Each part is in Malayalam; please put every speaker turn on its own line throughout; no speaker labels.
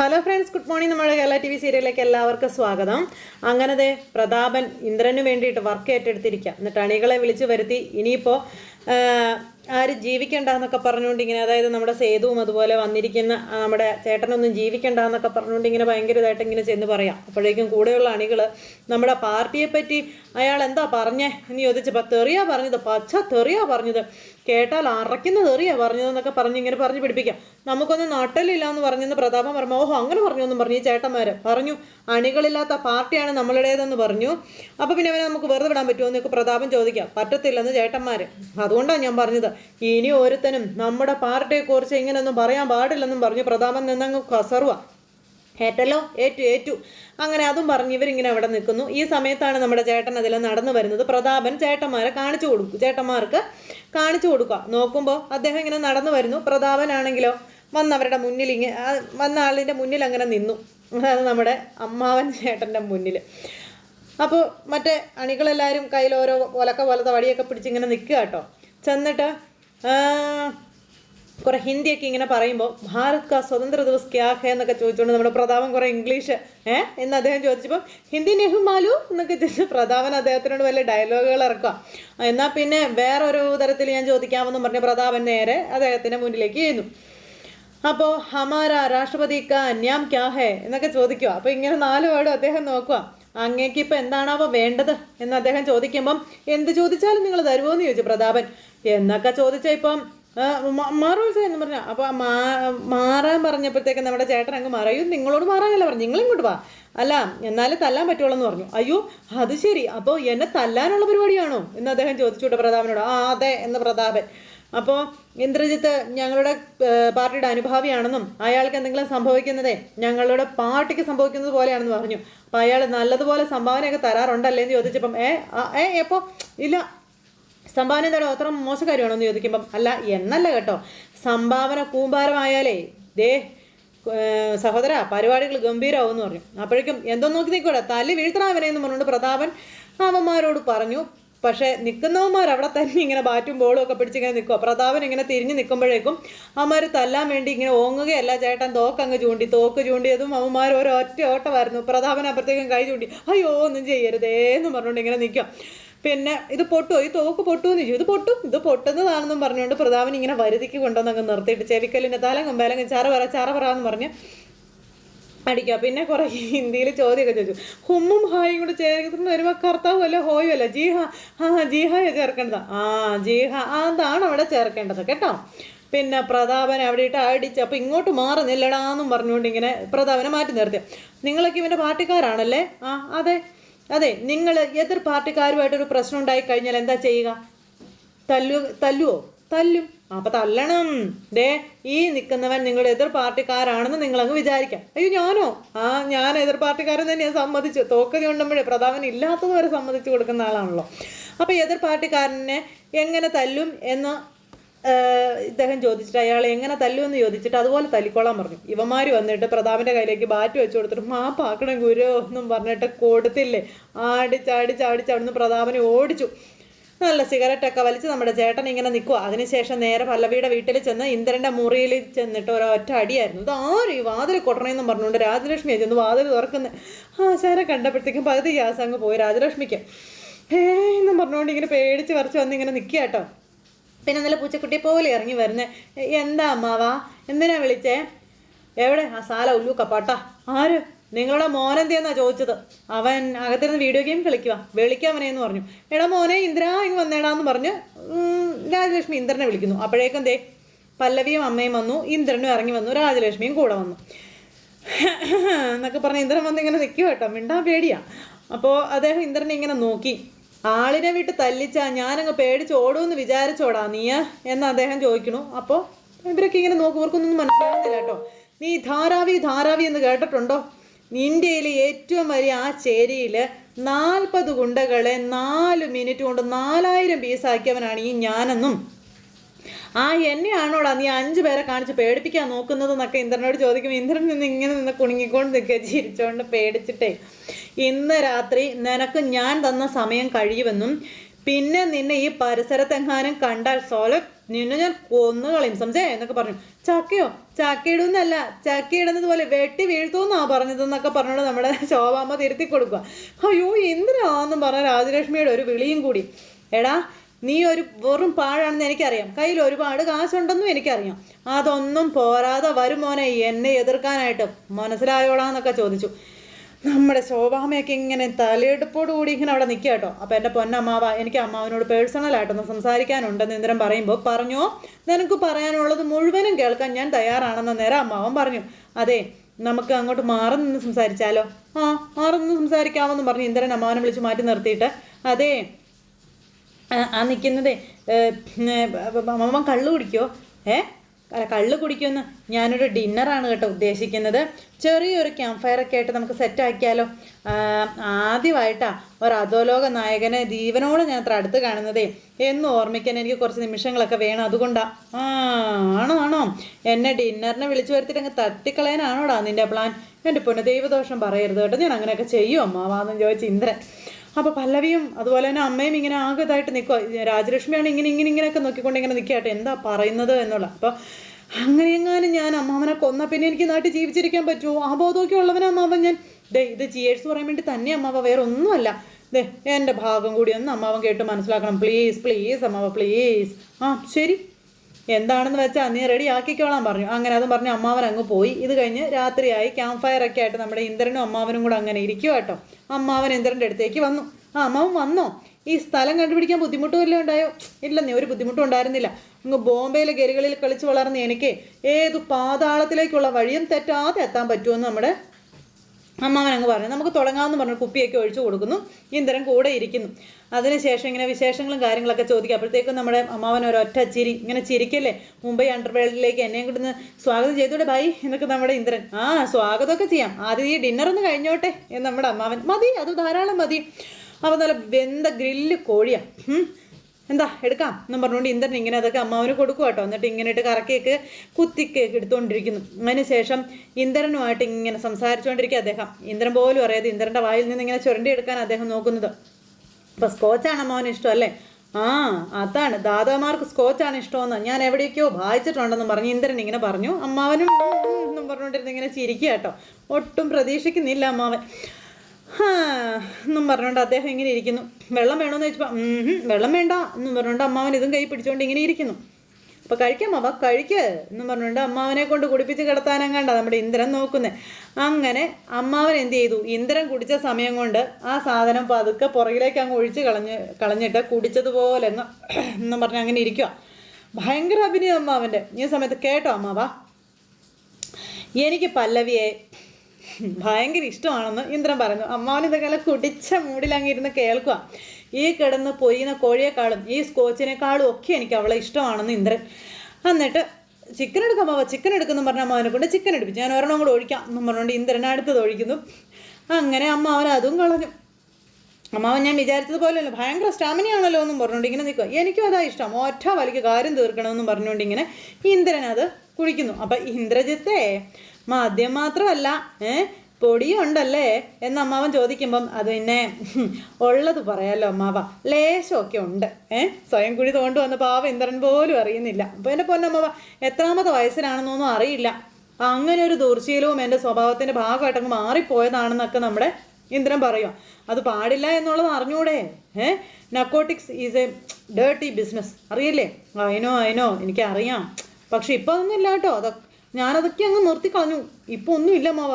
ഹലോ ഫ്രണ്ട്സ് ഗുഡ് മോർണിംഗ് നമ്മുടെ കേരള ടി വി സീരിയലിലേക്ക് എല്ലാവർക്കും സ്വാഗതം. അങ്ങനത്തെ പ്രതാപൻ ഇന്ദ്രന് വേണ്ടിയിട്ട് വർക്ക് ഏറ്റെടുത്തിരിക്കുക എന്നിട്ട് അണികളെ വിളിച്ചു വരുത്തി. ഇനിയിപ്പോൾ ആര് ജീവിക്കണ്ട എന്നൊക്കെ പറഞ്ഞുകൊണ്ട് ഇങ്ങനെ അതായത് നമ്മുടെ സേതുവും അതുപോലെ വന്നിരിക്കുന്ന നമ്മുടെ ചേട്ടനൊന്നും ജീവിക്കണ്ട എന്നൊക്കെ പറഞ്ഞുകൊണ്ട് ഇങ്ങനെ ഭയങ്കര ഇതായിട്ട് ഇങ്ങനെ ചെന്ന് പറയാം. അപ്പോഴേക്കും കൂടെയുള്ള അണികൾ നമ്മുടെ പാർട്ടിയെ പറ്റി അയാൾ എന്താ പറഞ്ഞേ? എന്ന് ചോദിച്ചപ്പോൾ തെറിയാ പറഞ്ഞത് പച്ച തെറിയാ പറഞ്ഞത്. കേട്ടാൽ അറയ്ക്കുന്ന തെറിയാ പറഞ്ഞതെന്നൊക്കെ പറഞ്ഞ് ഇങ്ങനെ പറഞ്ഞ് പിടിപ്പിക്കാം. നമുക്കൊന്ന് നട്ടലില്ല എന്ന് പറഞ്ഞെന്ന് പ്രതാപം പറഞ്ഞു. ഓഹോ അങ്ങനെ പറഞ്ഞു എന്നും പറഞ്ഞു. ഈ ചേട്ടന്മാരെ പറഞ്ഞു അണികളില്ലാത്ത പാർട്ടിയാണ് നമ്മളുടേതെന്ന് പറഞ്ഞു. അപ്പൊ പിന്നെ അവനെ നമുക്ക് വെറുതെ വിടാൻ പറ്റുമോ എന്നൊക്കെ പ്രതാപം ചോദിക്കാം. പറ്റത്തില്ലെന്ന് ചേട്ടന്മാര്. അതുകൊണ്ടാണ് ഞാൻ പറഞ്ഞത്. ഇനി ഒരുത്തനും നമ്മുടെ പാർട്ടിയെ കുറിച്ച് ഇങ്ങനെയൊന്നും പറയാൻ പാടില്ലെന്നും പറഞ്ഞു പ്രതാപൻ നിന്നങ്ങ് കസറുക ഏറ്റല്ലോ ഏറ്റു ഏറ്റു. അങ്ങനെ അതും പറഞ്ഞ് ഇവരിങ്ങനെ അവിടെ നിൽക്കുന്നു. ഈ സമയത്താണ് നമ്മുടെ ചേട്ടൻ അതിൽ നടന്നു വരുന്നത്. പ്രതാപൻ ചേട്ടന്മാരെ കാണിച്ചു കൊടുക്കും ചേട്ടന്മാർക്ക് കാണിച്ചു കൊടുക്കുക. നോക്കുമ്പോൾ അദ്ദേഹം ഇങ്ങനെ നടന്നു വരുന്നു. പ്രതാപനാണെങ്കിലോ വന്നവരുടെ മുന്നിൽ ഇങ്ങനെ വന്ന ആളിന്റെ മുന്നിൽ അങ്ങനെ നിന്നു. അതായത് നമ്മുടെ അമ്മാവൻ ചേട്ടന്റെ മുന്നിൽ. അപ്പോൾ മറ്റേ അണികളെല്ലാവരും കയ്യിൽ ഓരോ ഒലക്ക പോലത്തെ വടിയൊക്കെ പിടിച്ചിങ്ങനെ നിൽക്കുക കേട്ടോ. ചെന്നിട്ട് കുറെ ഹിന്ദിയൊക്കെ ഇങ്ങനെ പറയുമ്പോൾ ഭാരത് കാ സ്വതന്ത്ര ദിവസ് ക്യാ ഹേ എന്നൊക്കെ ചോദിച്ചുകൊണ്ട് നമ്മുടെ പ്രതാപൻ കുറെ ഇംഗ്ലീഷ് ഏ എന്ന് അദ്ദേഹം ചോദിച്ചപ്പോൾ ഹിന്ദി നെഹു മാലു എന്നൊക്കെ ചോദിച്ച് പ്രതാപൻ അദ്ദേഹത്തിനോട് വലിയ ഡയലോഗുകൾ ഇറക്കുക. എന്നാൽ പിന്നെ വേറൊരു തരത്തിൽ ഞാൻ ചോദിക്കാമെന്നും പറഞ്ഞ പ്രതാപൻ നേരെ അദ്ദേഹത്തിന്റെ മുന്നിലേക്ക് ചെയ്യുന്നു അപ്പോൾ ഹമാര രാഷ്ട്രപതി കാ ന്യാം ക്യാ ഹേ എന്നൊക്കെ ചോദിക്കുക. അപ്പോൾ ഇങ്ങനെ നാല് വേർഡും അദ്ദേഹം നോക്കുക. അങ്ങേക്ക് ഇപ്പം എന്താണാവോ വേണ്ടത്? എന്ന് അദ്ദേഹം ചോദിക്കുമ്പം എന്ത് ചോദിച്ചാലും നിങ്ങൾ തരുമോ എന്ന് ചോദിച്ചു പ്രതാപൻ. എന്നൊക്കെ ചോദിച്ചാൽ ഇപ്പം മാറൂൽസ എന്ന് പറഞ്ഞാൽ അപ്പോൾ മാറാൻ പറഞ്ഞപ്പോഴത്തേക്ക് നമ്മുടെ ചേട്ടൻ അങ്ങ് മറയും. നിങ്ങളോട് മാറാനല്ല പറഞ്ഞു. നിങ്ങൾ ഇങ്ങോട്ട് വാ. അല്ല എന്നാലും തല്ലാൻ പറ്റുള്ളൂ എന്ന് പറഞ്ഞു. അയ്യോ അത് ശരി. അപ്പോൾ എന്നെ തല്ലാനുള്ള പരിപാടിയാണോ? എന്ന് അദ്ദേഹം ചോദിച്ചു കേട്ടോ പ്രതാപനോട് ആ അതെ എന്ന് പ്രതാപൻ. അപ്പോൾ ഇന്ദ്രജിത്ത് ഞങ്ങളുടെ പാർട്ടിയുടെ അനുഭാവിയാണെന്നും അയാൾക്ക് എന്തെങ്കിലും സംഭവിക്കുന്നതേ ഞങ്ങളുടെ പാർട്ടിക്ക് സംഭവിക്കുന്നത് പോലെയാണെന്ന് പറഞ്ഞു അപ്പോൾ അയാൾ നല്ലതുപോലെ സംഭാവനയൊക്കെ തരാറുണ്ടല്ലേ എന്ന് ചോദിച്ചപ്പം ഏ ഏ എപ്പോൾ ഇല്ല സംഭാവന എന്താണോ അത്ര മോശക്കാര്യമാണോ എന്ന് ചോദിക്കുമ്പം അല്ല എന്നല്ല കേട്ടോ. സംഭാവന കൂമ്പാരമായാലേ ദേ സഹോദര പരിപാടികൾ ഗംഭീരമാവും എന്ന് പറഞ്ഞു. അപ്പോഴേക്കും എന്തോ നോക്കി നിൽക്കൂടെ തല്ലി വീഴ്ത്തണവനെ എന്ന് പറഞ്ഞുകൊണ്ട് പ്രതാപൻ അവന്മാരോട് പറഞ്ഞു. പക്ഷേ നിൽക്കുന്നവന്മാർ അവിടെ തന്നെ ഇങ്ങനെ ബാറ്റും ബോളും ഒക്കെ പിടിച്ചിങ്ങനെ നിൽക്കുക പ്രതാപൻ ഇങ്ങനെ തിരിഞ്ഞ് നിൽക്കുമ്പോഴേക്കും അവന്മാർ തല്ലാൻ വേണ്ടി ഇങ്ങനെ ഓങ്ങുകയല്ല ചേട്ടൻ. തോക്ക് തോക്കങ്ങ് ചൂണ്ടി തോക്ക് ചൂണ്ടിയതും അവന്മാർ ഒറ്റ ഓട്ടമായിരുന്നു. പ്രതാപൻ അപ്പുറത്തേക്കും കൈ ചൂണ്ടി അയ്യോ ഒന്നും ചെയ്യരുതേ എന്ന് പറഞ്ഞുകൊണ്ട് ഇങ്ങനെ നിൽക്കുക പിന്നെ ഇത് പൊട്ടു ഈ തോക്ക് പൊട്ടു എന്ന് ചോദിച്ചു. ഇത് പൊട്ടും. ഇത് പൊട്ടുന്നതാണെന്നും പറഞ്ഞുകൊണ്ട് പ്രതാപൻ ഇങ്ങനെ വരുതിക്ക് കൊണ്ടുവന്ന് അങ്ങ് നിർത്തിയിട്ട് ചെവിക്കല്ലിന്റെ തലങ്ങും കമ്പാലങ്ങ് ചാറ പറ ചാറ പറ എന്ന് പറഞ്ഞ് അടിക്കുക. പിന്നെ കുറെ ഹിന്ദിയിൽ ചോദ്യമൊക്കെ ചോദിച്ചു. ഹുമ്മും ഹായും കൂടെ ചേർന്ന് വരുമ്പോൾ കർത്താവും അല്ല ഹോയും അല്ല? ജീഹ ആ ജീഹയ ചേർക്കേണ്ടതാ? ആ ജീഹ ആ അതാണ് അവിടെ ചേർക്കേണ്ടത്. കേട്ടോ? പിന്നെ പ്രതാപനെ അവിടെ ഇട്ട് അടിച്ച് അപ്പോൾ ഇങ്ങോട്ട് മാറുന്നില്ലടാന്നും പറഞ്ഞുകൊണ്ട് ഇങ്ങനെ പ്രതാപനെ മാറ്റി നിർത്തി. നിങ്ങളൊക്കെ ഇവന്റെ പാർട്ടിക്കാരാണല്ലേ? ആ അതെ. അതെ നിങ്ങൾ എതിർ പാർട്ടിക്കാരുമായിട്ടൊരു പ്രശ്നം ഉണ്ടായി കഴിഞ്ഞാൽ എന്താ ചെയ്യുക? തല്ലു തല്ലുവോ? തല്ലും. അപ്പൊ തല്ലണം. ദേ ഈ നിൽക്കുന്നവൻ നിങ്ങളുടെ എതിർ പാർട്ടിക്കാരാണെന്ന് നിങ്ങൾ അങ്ങ് വിചാരിക്കാം. അയ്യോ ഞാനോ? ആ ഞാൻ എതിർ പാർട്ടിക്കാരൻ തന്നെയാണ് സമ്മതിച്ചു തോക്കതി ഉണ്ടുമ്പോഴേ പ്രതാപൻ ഇല്ലാത്തത് വരെ സമ്മതിച്ചു കൊടുക്കുന്ന ആളാണല്ലോ. അപ്പൊ എതിർ പാർട്ടിക്കാരനെ എങ്ങനെ തല്ലും എന്ന് ഇദ്ദേഹം ചോദിച്ചിട്ട് അയാൾ എങ്ങനെ തല്ലുമെന്ന് ചോദിച്ചിട്ട് അതുപോലെ തല്ലിക്കോളാൻ പറഞ്ഞു. ഇവന്മാർ വന്നിട്ട് പ്രതാപിന്റെ കയ്യിലേക്ക് ബാറ്റ് വെച്ച് കൊടുത്തിട്ട് മാപ്പാക്കണം ഗുരു എന്നും പറഞ്ഞിട്ട് കൊടുത്തില്ലേ. ആടിച്ചാടിച്ചാടിച്ച് അവിടുന്ന് പ്രതാപനെ ഓടിച്ചു. നല്ല സിഗരറ്റൊക്കെ വലിച്ച് നമ്മുടെ ചേട്ടൻ ഇങ്ങനെ നിൽക്കുക അതിനുശേഷം നേരെ പല്ലവിയുടെ വീട്ടിൽ ചെന്ന് ഇന്ദ്രന്റെ മുറിയിൽ ചെന്നിട്ട് ഒരൊറ്റ അടിയായിരുന്നു. ഇത് ആരും ഈ വാതിൽ കൊട്ടണമെന്നും പറഞ്ഞുകൊണ്ട് രാജലക്ഷ്മിയെ ചെന്ന് വാതിൽ തുറക്കുന്നത് ആശാരെ കണ്ടപ്പോഴത്തേക്കും പകുതി ഗ്യാസ് അങ്ങ് പോയി രാജലക്ഷ്മിക്ക്. ഹേ എന്നും പറഞ്ഞുകൊണ്ട് ഇങ്ങനെ പേടിച്ച് വരച്ച് വന്ന് ഇങ്ങനെ നിൽക്കുക കേട്ടോ. പിന്നെ നല്ല പൂച്ചക്കുട്ടി പോലെ ഇറങ്ങി വരുന്നത് എന്താ അമ്മാവാ? എന്തിനാ വിളിച്ചേ? എവിടെ? ആ സാല ഉല്ലു ആര്? നിങ്ങളുടെ മോനെന്തിയെന്നാ ചോദിച്ചത്? അവൻ അകത്തിരുന്ന് വീഡിയോ ഗെയിം കളിക്കുക വിളിക്കാവനെ എന്ന് പറഞ്ഞു. എടാ മോനെ ഇന്ദ്ര ഇങ്ങ് വന്നേടാന്ന് പറഞ്ഞ് രാജലക്ഷ്മി ഇന്ദ്രനെ വിളിക്കുന്നു. അപ്പോഴേക്കും ദേ പല്ലവിയും അമ്മയും വന്നു. ഇന്ദ്രനും ഇറങ്ങി വന്നു. രാജലക്ഷ്മിയും കൂടെ വന്നു. എന്നൊക്കെ പറഞ്ഞ് ഇന്ദ്രൻ വന്ന് ഇങ്ങനെ നിൽക്കുക കേട്ടോ. മിണ്ടാ പേടിയാ. അപ്പോൾ അദ്ദേഹം ഇന്ദ്രനെ ഇങ്ങനെ നോക്കി. ആളിനെ വിട്ട് തല്ലിച്ചാ ഞാനങ്ങ് പേടിച്ച് ഓടുമെന്ന് വിചാരിച്ചോടാ നീയ എന്ന് അദ്ദേഹം ചോദിക്കണു അപ്പോൾ ഇവരൊക്കെ ഇങ്ങനെ നോക്കും ഇവർക്കൊന്നും മനസ്സിലാകുന്നില്ല കേട്ടോ. നീ ധാരാവി ധാരാവി എന്ന് കേട്ടിട്ടുണ്ടോ? ഇന്ത്യയിലെ ഏറ്റവും വലിയ ആ ചേരിയിൽ നാൽപ്പത് ഗുണ്ടകളെ നാല് മിനിറ്റ് കൊണ്ട് നാലായിരം പീസാക്കിയവനാണ് ഈ ഞാനെന്നും. ആ എന്നെയാണോടാ നീ അഞ്ചു പേരെ കാണിച്ച് പേടിപ്പിക്കാൻ നോക്കുന്നത് എന്നൊക്കെ ഇന്ദ്രനോട് ചോദിക്കും ഇന്ദ്രൻ നിന്ന് ഇങ്ങനെ നിന്ന് കുണുങ്ങിക്കൊണ്ട് നിൽക്കുക ചിരിച്ചോണ്ട് പേടിച്ചിട്ടേ. ഇന്ന് രാത്രി നിനക്ക് ഞാൻ തന്ന സമയം കഴിയുമെന്നും പിന്നെ നിന്നെ ഈ പരിസരത്തെങ്ങാനും കണ്ടാൽ സോല നിന്നെ ഞാൻ കൊന്നുകളയും സംശയ? എന്നൊക്കെ പറഞ്ഞു. ചക്കയോ ചക്കയിടുന്നല്ല ചക്കയിടുന്നത് പോലെ വെട്ടി വീഴ്ത്തുമെന്നാ പറഞ്ഞതെന്നൊക്കെ പറഞ്ഞോണ്ട് നമ്മുടെ ശോഭാമ്മ തിരുത്തി കൊടുക്കുക. അയ്യോ എന്തിനാന്നും പറഞ്ഞ രാജലക്ഷ്മിയുടെ ഒരു വിളിയും കൂടി. എടാ നീ ഒരു വെറും പാഴാണെന്ന് എനിക്കറിയാം. കയ്യിൽ ഒരുപാട് കാശുണ്ടെന്നും എനിക്കറിയാം. അതൊന്നും പോരാതെ വരും മോനെ എന്നെ എതിർക്കാനായിട്ട്. മനസ്സിലായോളാന്നൊക്കെ ചോദിച്ചു. നമ്മുടെ ശോഭാമയൊക്കെ ഇങ്ങനെ തലയെടുപ്പോട് കൂടി ഇങ്ങനെ അവിടെ നിൽക്കുക കേട്ടോ. അപ്പോൾ എന്റെ പൊന്നമ്മാവ എനിക്ക് അമ്മാവനോട് പേഴ്സണലായിട്ടൊന്ന് സംസാരിക്കാനുണ്ടെന്ന് ഇന്ദ്രൻ പറയുമ്പോൾ പറഞ്ഞോ നിനക്ക് പറയാനുള്ളത് മുഴുവനും കേൾക്കാൻ ഞാൻ തയ്യാറാണെന്ന് നേരം അമ്മാവൻ പറഞ്ഞു. അതെ നമുക്ക് അങ്ങോട്ട് മാറി നിന്ന് സംസാരിച്ചാലോ? ആ മാറി നിന്ന് സംസാരിക്കാമെന്ന് പറഞ്ഞു ഇന്ദ്രൻ അമ്മാവനെ വിളിച്ച് മാറ്റി നിർത്തിയിട്ട്. അതെ ആ, നിൽക്കുന്നതേ അമ്മ കള്ളു കുടിക്കോ? ഏ? അല്ല കള്ള് കുടിക്കുമെന്ന് ഞാനൊരു ഡിന്നറാണ് കേട്ടോ ഉദ്ദേശിക്കുന്നത്. ചെറിയൊരു ക്യാമ്പ് ഒക്കെ ആയിട്ട് നമുക്ക് സെറ്റ് ആക്കിയാലോ? ആദ്യമായിട്ടാ ഒരു അധോലോക നായകനെ ജീവനോടെ ഞാൻ അത്ര അടുത്ത് കാണുന്നതേ. എന്ന് ഓർമ്മിക്കാൻ എനിക്ക് കുറച്ച് നിമിഷങ്ങളൊക്കെ വേണം. അതുകൊണ്ടാ. ആ ആണോ ആണോ? എന്നെ ഡിന്നറിനെ വിളിച്ചു വരുത്തിയിട്ട് അങ്ങ് തട്ടിക്കളയാനാണോടാ നിന്റെ പ്ലാൻ എന്റെ പൊന്നു ദൈവദോഷം പറയരുത് കേട്ടോ. ഞാൻ അങ്ങനെയൊക്കെ ചെയ്യും അമ്മാവാന്നും ചോദിച്ച് ഇന്ദ്രൻ. അപ്പോൾ പല്ലവിയും അതുപോലെ തന്നെ അമ്മയും ഇങ്ങനെ ആകെ ഇതായിട്ട് നിൽക്കുക രാജലക്ഷ്മിയാണ് ഇങ്ങനെ ഇങ്ങനെ ഇങ്ങനെയൊക്കെ നോക്കിക്കൊണ്ട് ഇങ്ങനെ നിൽക്കട്ടെ എന്താ പറയുന്നത് എന്നുള്ള. അപ്പോൾ അങ്ങനെ എങ്ങാനും ഞാൻ അമ്മാവനെ കൊന്ന പിന്നെ എനിക്ക് നാട്ടിൽ ജീവിച്ചിരിക്കാൻ പറ്റുമോ? ആ ബോധമൊക്കെ ഉള്ളവനെ അമ്മാവൻ ഞാൻ. ദേ ഇത് ചിയേഴ്സ് പറയാൻ വേണ്ടി തന്നെ അമ്മാവ വേറെ ഒന്നുമല്ല. ദേ എന്റെ ഭാഗം കൂടി ഒന്ന് അമ്മാവൻ കേട്ട് മനസ്സിലാക്കണം. പ്ലീസ് പ്ലീസ് അമ്മാവ പ്ലീസ് ആ ശരി. എന്താണെന്ന് വെച്ചാൽ നീ റെഡി ആക്കിക്കോളാൻ പറഞ്ഞു. അങ്ങനെ അതും പറഞ്ഞ് അമ്മാവൻ അങ്ങ് പോയി. ഇത് കഴിഞ്ഞ് രാത്രിയായി. ക്യാമ്പ് ഫയർ ഒക്കെ ആയിട്ട് നമ്മുടെ ഇന്ദ്രനും അമ്മാവനും കൂടെ അങ്ങനെ ഇരിക്കുക കേട്ടോ. അമ്മാവൻ ഇന്ദ്രന്റെ അടുത്തേക്ക് വന്നു. ആ അമ്മാവൻ വന്നോ? ഈ സ്ഥലം കണ്ടുപിടിക്കാൻ ബുദ്ധിമുട്ട് വല്ലതും ഉണ്ടായോ? നീ ഒരു ബുദ്ധിമുട്ടും ഉണ്ടായിരുന്നില്ല. അങ്ങ് ബോംബെയിലെ ഗരികളിൽ കളിച്ച് വളർന്ന എനിക്ക് ഏത് പാതാളത്തിലേക്കുള്ള വഴിയും തെറ്റാതെ എത്താൻ പറ്റുമെന്ന് നമ്മുടെ അമ്മാവൻ അങ്ങ് പറഞ്ഞു നമുക്ക് തുടങ്ങാമെന്ന് പറഞ്ഞു കുപ്പിയൊക്കെ ഒഴിച്ചു കൊടുക്കുന്നു. ഇന്ദ്രൻ കൂടെ ഇരിക്കുന്നു. അതിനുശേഷം ഇങ്ങനെ വിശേഷങ്ങളും കാര്യങ്ങളൊക്കെ ചോദിക്കുക അപ്പോഴത്തേക്കും നമ്മുടെ അമ്മാവൻ ഒരൊറ്റ ചിരി ഇങ്ങനെ ചിരിക്കല്ലേ? മുംബൈ അണ്ടർവേൾഡിലേക്ക് എന്നെയും കൂടെ സ്വാഗതം ചെയ്തൂടെ ബൈ. എന്നൊക്കെ നമ്മുടെ ഇന്ദ്രൻ ആ സ്വാഗതമൊക്കെ ചെയ്യാം. ആദ്യം ഈ ഡിന്നർ ഒന്ന് കഴിഞ്ഞോട്ടെ? എന്ന് നമ്മുടെ അമ്മാവൻ മതി അത് ധാരാളം മതി. അപ്പം നല്ല വെന്ത ഗ്രില്ല് കോഴിയാ. ഉം. എന്താ എടുക്കാം എന്നും പറഞ്ഞുകൊണ്ട് ഇന്ദ്രൻ ഇങ്ങനെ അതൊക്കെ അമ്മാവന് കൊടുക്കുക കേട്ടോ. എന്നിട്ട് ഇങ്ങനെ ഇട്ട് കറക്കിയൊക്കെ കുത്തിക്കേക്ക് എടുത്തുകൊണ്ടിരിക്കുന്നു. അതിന് ശേഷം ഇന്ദ്രനുമായിട്ട് ഇങ്ങനെ സംസാരിച്ചുകൊണ്ടിരിക്കുക അദ്ദേഹം. ഇന്ദ്രൻ പോലും അറിയാതെ ഇന്ദ്രന്റെ വായിൽ നിന്ന് ഇങ്ങനെ ചുരണ്ടി എടുക്കാൻ അദ്ദേഹം നോക്കുന്നത്. അപ്പോൾ സ്കോച്ചാണ് അമ്മാവന് ഇഷ്ടം അല്ലേ? ആ അതാണ്. ദാദാമാർക്ക് സ്കോച്ചാണ് ഇഷ്ടമെന്ന് ഞാൻ എവിടെയൊക്കെയോ വായിച്ചിട്ടുണ്ടെന്ന് പറഞ്ഞു ഇന്ദ്രൻ ഇങ്ങനെ പറഞ്ഞു. അമ്മാവനും എന്നും പറഞ്ഞുകൊണ്ടിരുന്ന് ഇങ്ങനെ ചിരിക്കുക കേട്ടോ. ഒട്ടും പ്രതീക്ഷിക്കുന്നില്ല അമ്മാവൻ. എന്നും പറഞ്ഞുകൊണ്ട് അദ്ദേഹം ഇങ്ങനെ ഇരിക്കുന്നു. വെള്ളം വേണമെന്ന് ചോദിച്ചപ്പോൾ "ഉം, വെള്ളം വേണ്ട എന്നും പറഞ്ഞുകൊണ്ട് അമ്മാവൻ ഇതും കൈ പിടിച്ചുകൊണ്ട് ഇങ്ങനെ ഇരിക്കുന്നു. അപ്പോൾ കഴിക്കാം അവ കഴിക്ക് എന്നും പറഞ്ഞുകൊണ്ട് അമ്മാവനെ കൊണ്ട് കുടിപ്പിച്ച് കിടത്താനങ്ങാണ്ട നമ്മുടെ ഇന്ദ്രൻ നോക്കുന്നത് അങ്ങനെ അമ്മാവൻ എന്ത് ചെയ്തു? ഇന്ദ്രൻ കുടിച്ച സമയം കൊണ്ട് ആ സാധനം പതുക്കെ പുറകിലേക്ക് അങ്ങ് ഒഴിച്ച് കളഞ്ഞ് കളഞ്ഞിട്ട് കുടിച്ചതുപോലെ അങ്ങ് എന്നും പറഞ്ഞ് അങ്ങനെ ഇരിക്കുക ഭയങ്കര അഭിനയം അമ്മാവന്റെ ഈ സമയത്ത് കേട്ടോ അമ്മാവാ? എനിക്ക് പല്ലവിയെ ഭയങ്കര ഇഷ്ടമാണെന്ന് ഇന്ദ്രൻ പറഞ്ഞു. അമ്മാവൻ ഇതൊക്കെ കുടിച്ച മൂടിലങ്ങിരുന്ന് കേൾക്കുക ഈ കിടന്ന് പൊയ്യുന്ന കോഴിയെക്കാളും ഈ സ്കോച്ചിനേക്കാളും ഒക്കെ എനിക്ക് അവളെ ഇഷ്ടമാണെന്ന് ഇന്ദ്രൻ. എന്നിട്ട് ചിക്കൻ എടുക്കാം അമ്മാവ ചിക്കൻ എടുക്കുന്നു പറഞ്ഞ അമ്മാവനെ കൊണ്ട് ചിക്കൻ എടുപ്പിച്ചു. ഞാൻ ഒരെണ്ണം കൂടെ ഒഴിക്കാം എന്നും പറഞ്ഞുകൊണ്ട് ഇന്ദ്രൻ അടുത്തത് ഒഴിക്കുന്നു. അങ്ങനെ അമ്മാവൻ അതും കളഞ്ഞു. അമ്മാവൻ ഞാൻ വിചാരിച്ചത് പോലെയല്ല ഭയങ്കര സ്റ്റാമിനയാണല്ലോ എന്നും പറഞ്ഞുകൊണ്ട് ഇങ്ങനെ നിൽക്കുക എനിക്കും അതാ ഇഷ്ടം. ഒറ്റ വലിക്ക് കാര്യം തീർക്കണമെന്നും പറഞ്ഞുകൊണ്ട് ഇങ്ങനെ ഇന്ദ്രൻ അത് കുടിക്കുന്നു. അപ്പം ഇന്ദ്രജിത്തെ മദ്യം മാത്രമല്ല ഏഹ് പൊടിയും ഉണ്ടല്ലേ എന്ന് അമ്മാവൻ ചോദിക്കുമ്പം അത് പിന്നെ ഉള്ളത് പറയാലോ അമ്മാവ. ലേശമൊക്കെ ഉണ്ട്. ഏ സ്വയം കുഴി തോണ്ട് വന്ന പാവ ഇന്ദ്രൻ പോലും അറിയുന്നില്ല. അപ്പോൾ എന്റെ പൊന്നമ്മാവ എത്രാമത്തെ വയസ്സിലാണെന്നൊന്നും അറിയില്ല. അങ്ങനെ ഒരു ദുർശീലവും എന്റെ സ്വഭാവത്തിന്റെ ഭാഗമായിട്ട് അങ്ങ് മാറിപ്പോയതാണെന്നൊക്കെ നമ്മുടെ ഇന്ദ്രൻ പറയുക അത് പാടില്ല എന്നുള്ളത് അറിഞ്ഞൂടെ? A narcotics is a dirty business അറിയില്ലേ? അതിനോ അതിനോ എനിക്കറിയാം. പക്ഷെ ഇപ്പം അതൊന്നും ഇല്ല കേട്ടോ. അതൊക്കെ ഞാനതൊക്കെ അങ്ങ് നിർത്തി കളഞ്ഞു. ഇപ്പം ഒന്നുമില്ല മാവ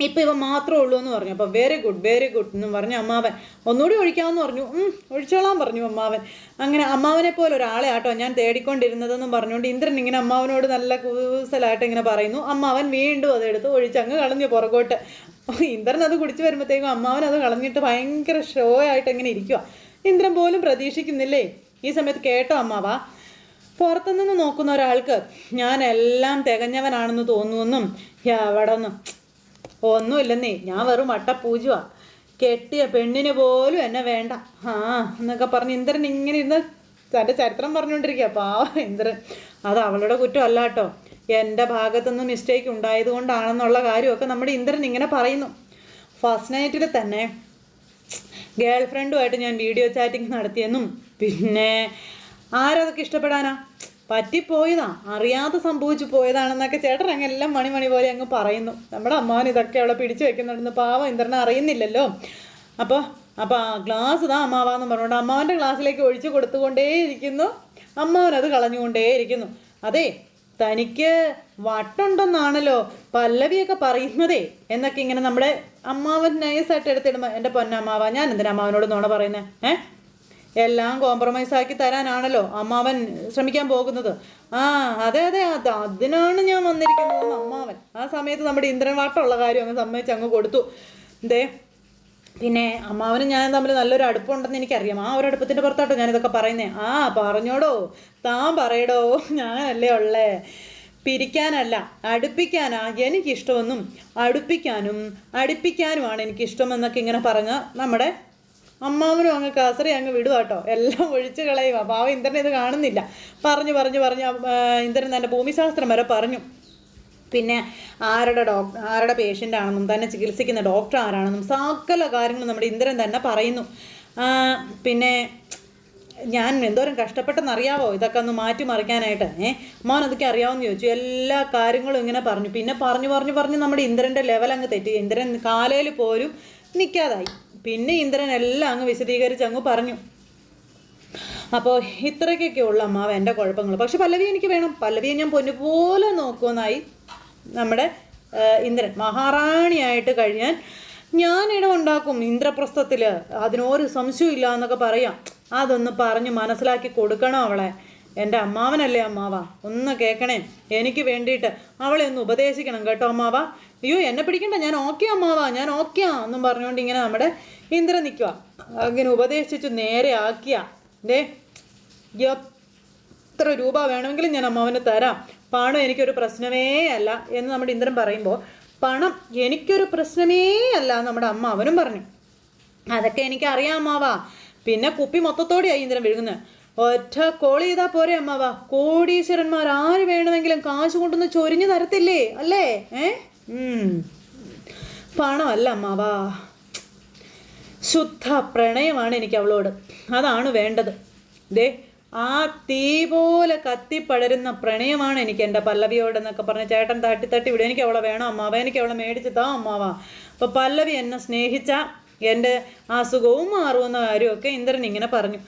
ഇപ്പം ഇവ മാത്രമേ ഉള്ളൂ എന്ന് പറഞ്ഞു. അപ്പോൾ വെരി ഗുഡ് വെരി ഗുഡ് എന്ന് പറഞ്ഞു അമ്മാവൻ ഒന്നുകൂടി ഒഴിക്കാമെന്ന് പറഞ്ഞു. ഉം, ഒഴിച്ചോളാം പറഞ്ഞു അമ്മാവൻ. അങ്ങനെ അമ്മാവനെ പോലെ ഒരാളെ ആട്ടോ ഞാൻ തേടിക്കൊണ്ടിരുന്നതെന്നും പറഞ്ഞുകൊണ്ട് ഇന്ദ്രൻ ഇങ്ങനെ അമ്മാവനോട് നല്ല കൂസലായിട്ട് ഇങ്ങനെ പറയുന്നു. അമ്മാവൻ വീണ്ടും അതെടുത്ത് ഒഴിച്ചങ്ങ് കളഞ്ഞു പുറകോട്ട്. ഇന്ദ്രൻ അത് കുടിച്ചു വരുമ്പോഴത്തേക്കും അമ്മാവൻ അത് കളഞ്ഞിട്ട് ഭയങ്കര ഷോ ആയിട്ട് ഇങ്ങനെ ഇരിക്കുക ഇന്ദ്രൻ പോലും പ്രതീക്ഷിക്കുന്നില്ലേ? ഈ സമയത്ത് കേട്ടോ അമ്മാവാ? പുറത്തുനിന്ന് നോക്കുന്ന ഒരാൾക്ക് ഞാൻ എല്ലാം തികഞ്ഞവനാണെന്ന് തോന്നുമെന്നും എവിടെന്നും ഒന്നുമില്ലെന്നേ ഞാൻ വെറും വട്ടപ്പൂജുവാ. കെട്ടിയ പെണ്ണിന് പോലും എന്നെ വേണ്ട. ആ എന്നൊക്കെ പറഞ്ഞ് ഇന്ദ്രൻ ഇങ്ങനെ ഇരുന്ന് തന്റെ ചരിത്രം പറഞ്ഞുകൊണ്ടിരിക്കുക. പാവ ഇന്ദ്രൻ. അത് അവളുടെ കുറ്റമല്ല കേട്ടോ. എന്റെ ഭാഗത്തുനിന്ന് മിസ്റ്റേക്ക് ഉണ്ടായത് കൊണ്ടാണെന്നുള്ള കാര്യമൊക്കെ നമ്മുടെ ഇന്ദ്രൻ ഇങ്ങനെ പറയുന്നു. ഫസ്റ്റ് നൈറ്റിൽ തന്നെ ഗേൾ ഫ്രണ്ടുമായിട്ട് ഞാൻ വീഡിയോ ചാറ്റിംഗ് നടത്തിയെന്നും പിന്നെ ആരതൊക്കെ ഇഷ്ടപ്പെടാനാ? പറ്റിപ്പോയതാ. അറിയാതെ സംഭവിച്ചു പോയതാണെന്നൊക്കെ ചേട്ടൻ അങ്ങ് എല്ലാം മണി മണി പോലെ അങ്ങ് പറയുന്നു. നമ്മുടെ അമ്മാവൻ ഇതൊക്കെ അവളെ പിടിച്ചു വെക്കുന്നുണ്ടെന്ന് പാവം ഇന്ദ്രനെ അറിയുന്നില്ലല്ലോ. അപ്പോൾ അപ്പോൾ ആ ഗ്ലാസ് ഇതാ അമ്മാവാന്ന് പറഞ്ഞുകൊണ്ട് അമ്മാവന്റെ ഗ്ലാസ്സിലേക്ക് ഒഴിച്ചു കൊടുത്തുകൊണ്ടേയിരിക്കുന്നു. അമ്മാവൻ അത് കളഞ്ഞുകൊണ്ടേയിരിക്കുന്നു. അതെ തനിക്ക് വട്ടുണ്ടെന്നാണല്ലോ പല്ലവിയൊക്കെ പറയുന്നതേ എന്നൊക്കെ ഇങ്ങനെ നമ്മുടെ അമ്മാവൻ നൈസായിട്ട് എടുത്തിടുമ്പോൾ എന്റെ പൊന്നമ്മാവ ഞാൻ എന്തിനാ അമ്മാവനോട് നോണ പറയുന്നത് ഏ? എല്ലാം കോംപ്രമൈസ് ആക്കി തരാനാണല്ലോ അമ്മാവൻ ശ്രമിക്കാൻ പോകുന്നത്. ആ അതെ അതെ അത് അതിനാണ് ഞാൻ വന്നിരിക്കുന്നത് അമ്മാവൻ. ആ സമയത്ത് നമ്മുടെ ഇന്ദ്രൻ വാട്ടമുള്ള കാര്യം അങ്ങ് സമ്മതിച്ച് അങ്ങ് കൊടുത്തു. ദേ പിന്നെ അമ്മാവനും ഞാൻ തമ്മിൽ നല്ലൊരു അടുപ്പമുണ്ടെന്ന് എനിക്കറിയാം. ആ ഒരു അടുപ്പത്തിന്റെ പുറത്തോട്ടോ ഞാനിതൊക്കെ പറയുന്നേ. ആ പറഞ്ഞോടോ. താൻ പറയടോ. ഞാനല്ലേ ഉള്ളേ. പിരിക്കാനല്ല അടുപ്പിക്കാനാ എനിക്കിഷ്ടമെന്നും അടുപ്പിക്കാനും അടുപ്പിക്കാനുമാണ് എനിക്കിഷ്ടമെന്നൊക്കെ ഇങ്ങനെ പറഞ്ഞ നമ്മുടെ അമ്മാവനും അങ്ങ് കാസറി അങ്ങ് വിടുക കേട്ടോ എല്ലാം ഒഴിച്ച് കളയുക പാവ ഇന്ദ്രൻ ഇത് കാണുന്നില്ല. പറഞ്ഞു പറഞ്ഞു പറഞ്ഞു ഇന്ദ്രൻ തന്നെ ഭൂമിശാസ്ത്രം വരെ പറഞ്ഞു. പിന്നെ ആരുടെ ഡോക് ആരുടെ പേഷ്യന്റ് ആണെന്നും തന്നെ ചികിത്സിക്കുന്ന ഡോക്ടർ ആരാണെന്നും സകല കാര്യങ്ങളും നമ്മുടെ ഇന്ദ്രൻ തന്നെ പറയുന്നു. പിന്നെ ഞാൻ എന്തോരം കഷ്ടപ്പെട്ടെന്നറിയാവോ? ഇതൊക്കെ ഒന്ന് മാറ്റി മറിക്കാനായിട്ട്. ഏ മോൻ അതൊക്കെ അറിയാമെന്ന് ചോദിച്ചു. എല്ലാ കാര്യങ്ങളും ഇങ്ങനെ പറഞ്ഞു. പിന്നെ പറഞ്ഞു പറഞ്ഞു പറഞ്ഞു നമ്മുടെ ഇന്ദ്രന്റെ ലെവൽ അങ്ങ് തെറ്റി. ഇന്ദ്രൻ കാലയിൽ പോലും നിൽക്കാതായി പിന്നെ ഇന്ദ്രൻ എല്ലാം അങ്ങ് വിശദീകരിച്ച് അങ്ങ് പറഞ്ഞു. അപ്പോൾ ഇത്രയ്ക്കൊക്കെ ഉള്ള അമ്മാവ് എന്റെ കുഴപ്പങ്ങൾ പക്ഷെ പല്ലവി എനിക്ക് വേണം. പല്ലവിയെ ഞാൻ പൊന്നുപോലെ നോക്കുമെന്നായി നമ്മുടെ ഇന്ദ്രൻ മഹാറാണിയായിട്ട് കഴിഞ്ഞാൽ ഞാൻ ഇടമുണ്ടാക്കും ഇന്ദ്രപ്രസ്ഥത്തിൽ അതിനൊരു സംശയമില്ല എന്നൊക്കെ പറയാം. അതൊന്ന് പറഞ്ഞ് മനസ്സിലാക്കി കൊടുക്കണം അവളെ? എന്റെ അമ്മാവനല്ലേ അമ്മാവ? ഒന്ന് കേൾക്കണേ എനിക്ക് വേണ്ടിയിട്ട് അവളെ ഒന്ന് ഉപദേശിക്കണം കേട്ടോ അമ്മാവ. അയ്യോ എന്നെ പിടിക്കണ്ട. ഞാൻ ഓക്കെ അമ്മാവാ. ഞാൻ ഓക്കെയാ എന്നും പറഞ്ഞുകൊണ്ട് ഇങ്ങനെ നമ്മുടെ ഇന്ദ്രൻ നിൽക്കുക അങ്ങനെ ഉപദേശിച്ചു നേരെ ആക്കിയ. ദേ എത്ര രൂപ വേണമെങ്കിലും ഞാൻ അമ്മാവന് തരാം. പണം എനിക്കൊരു പ്രശ്നമേ അല്ല എന്ന് നമ്മുടെ ഇന്ദ്രൻ പറയുമ്പോൾ പണം എനിക്കൊരു പ്രശ്നമേ അല്ല നമ്മുടെ അമ്മ അവനും പറഞ്ഞു. അതൊക്കെ എനിക്ക് അറിയാം അമ്മാവാ. പിന്നെ കുപ്പി മൊത്തത്തോടെയായി ഇന്ദ്രൻ വിഴുങ്ങുന്നത് ഒറ്റ കോൾ ചെയ്താൽ പോരെ അമ്മാവാ. കോടീശ്വരന്മാർ ആര് വേണമെങ്കിലും കാശ് കൊണ്ടൊന്ന് ചൊരിഞ്ഞു തരത്തില്ലേ? അല്ലേ? ഏ? ഉം. പണമല്ല അമ്മാവാ. ശുദ്ധ പ്രണയമാണ് എനിക്ക് അവളോട്. അതാണ് വേണ്ടത്. ദേ ആ തീ പോലെ കത്തിപ്പടരുന്ന പ്രണയമാണ് എനിക്ക് എന്റെ പല്ലവിയോട് എന്നൊക്കെ പറഞ്ഞ് ചേട്ടൻ തട്ടി തട്ടി വിടും. എനിക്ക് അവളെ വേണം അമ്മാവ. എനിക്ക് അവളെ മേടിച്ച് താ അമ്മാവ. അപ്പോൾ പല്ലവി എന്നെ സ്നേഹിച്ച എന്റെ അസുഖവും മാറുമെന്ന കാര്യമൊക്കെ ഇന്ദ്രൻ ഇങ്ങനെ പറഞ്ഞു.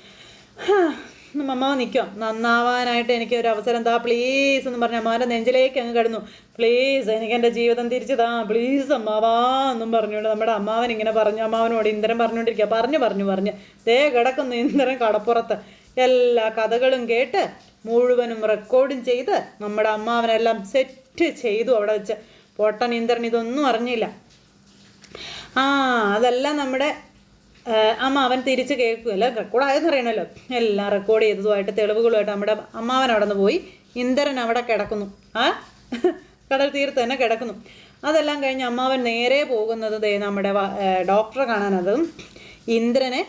ഹാ, നിൽക്കും നന്നാവാനായിട്ട് എനിക്ക് ഒരു അവസരം താ. പ്ലീസ് എന്ന് പറഞ്ഞ് അമ്മാവന്റെ നെഞ്ചിലേക്ക് അങ്ങ് കിടന്നു. പ്ലീസ് എനിക്ക് എന്റെ ജീവിതം തിരിച്ചു താ. പ്ലീസ് അമ്മാവാ എന്നും പറഞ്ഞുകൊണ്ട് നമ്മുടെ അമ്മാവൻ ഇങ്ങനെ പറഞ്ഞു. അമ്മാവനോട് ഇന്ദ്രൻ പറഞ്ഞുകൊണ്ടിരിക്കുക. പറഞ്ഞു പറഞ്ഞു പറഞ്ഞു. ദേ കിടക്കുന്നു ഇന്ദ്രൻ കടപ്പുറത്ത്. എല്ലാ കഥകളും കേട്ട് മുഴുവനും റെക്കോർഡും ചെയ്ത് നമ്മുടെ അമ്മാവനെല്ലാം സെറ്റ് ചെയ്തു അവിടെ വെച്ച്. പൊട്ടൻ ഇന്ദ്രൻ ഇതൊന്നും അറിഞ്ഞില്ല. ആ അതെല്ലാം നമ്മുടെ അമ്മാവൻ തിരിച്ച് കേൾക്കുമല്ലോ റെക്കോർഡ് ആയെന്ന് അറിയണമല്ലോ എല്ലാം റെക്കോർഡ് ചെയ്തതുമായിട്ട് തെളിവുകളുമായിട്ട് നമ്മുടെ അമ്മാവൻ അവിടെ നിന്ന് പോയി. ഇന്ദ്രൻ അവിടെ കിടക്കുന്നു. ആ? കടൽ തീരത്ത് തന്നെ കിടക്കുന്നു. അതെല്ലാം കഴിഞ്ഞ് അമ്മാവൻ നേരെ പോകുന്നത് ദേ നമ്മുടെ ഡോക്ടറെ കാണാനതും ഇന്ദ്രനെ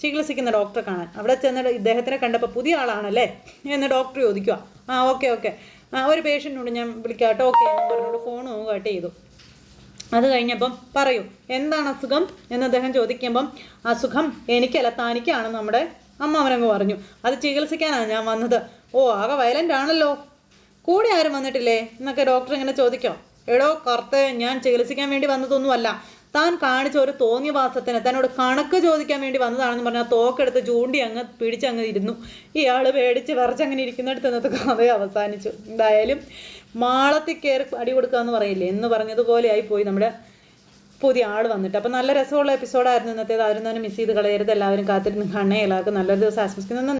ചികിത്സിക്കുന്ന ഡോക്ടറെ കാണാൻ. അവിടെ ചെന്ന് ഇദ്ദേഹത്തിനെ കണ്ടപ്പോൾ പുതിയ ആളാണല്ലേ എന്ന് ഡോക്ടർ ചോദിക്കുക ആ ഓക്കെ ഓക്കെ. ആ ഒരു പേഷ്യന്റിനോട് ഞാൻ വിളിക്കാം കേട്ടോ ഓക്കെ എന്ന് പറഞ്ഞോട് ഫോൺ കട്ട് ചെയ്തു. അത് കഴിഞ്ഞപ്പം പറയൂ എന്താണ് അസുഖം? എന്ന് അദ്ദേഹം ചോദിക്കുമ്പം അസുഖം എനിക്കല്ല തനിക്കാണ് നമ്മുടെ അമ്മാവനങ്ങ് പറഞ്ഞു. അത് ചികിത്സിക്കാനാണ് ഞാൻ വന്നത്. ഓ ആകെ വയലന്റ് ആണല്ലോ. കൂടെ ആരും വന്നിട്ടില്ലേ? എന്നൊക്കെ ഡോക്ടർ ഇങ്ങനെ ചോദിക്കോ. എടോ കറുത്ത് ഞാൻ ചികിത്സിക്കാൻ വേണ്ടി വന്നതൊന്നുമല്ല. താൻ കാണിച്ച ഒരു തോന്നിയവാസത്തിന് തന്നോട് കണക്ക് ചോദിക്കാൻ വേണ്ടി വന്നതാണെന്ന് പറഞ്ഞാൽ തോക്കെടുത്ത് ചൂണ്ടി അങ്ങ് പിടിച്ചങ്ങ് ഇരുന്നു. ഇയാൾ പേടിച്ച് വിറച്ചങ്ങനെ ഇരിക്കുന്നിടത്ത് ഇന്നത്തെ കഥ അവസാനിച്ചു. എന്തായാലും മാളത്തിൽ കയറി അടി കൊടുക്കുക എന്ന് പറയില്ലേ? എന്ന് പറഞ്ഞതുപോലെ പോയി നമ്മുടെ പുതിയ ആൾ വന്നിട്ട്. അപ്പം നല്ല രസമുള്ള എപ്പിസോഡായിരുന്നു ഇന്നത്തേത്. ആരും തന്നെ മിസ് ചെയ്ത് കളയരുത്. എല്ലാവരും കാത്തിരുന്ന് കാണണേ. എല്ലാവർക്കും നല്ലൊരു ദിവസം ആശംസിക്കുന്നു.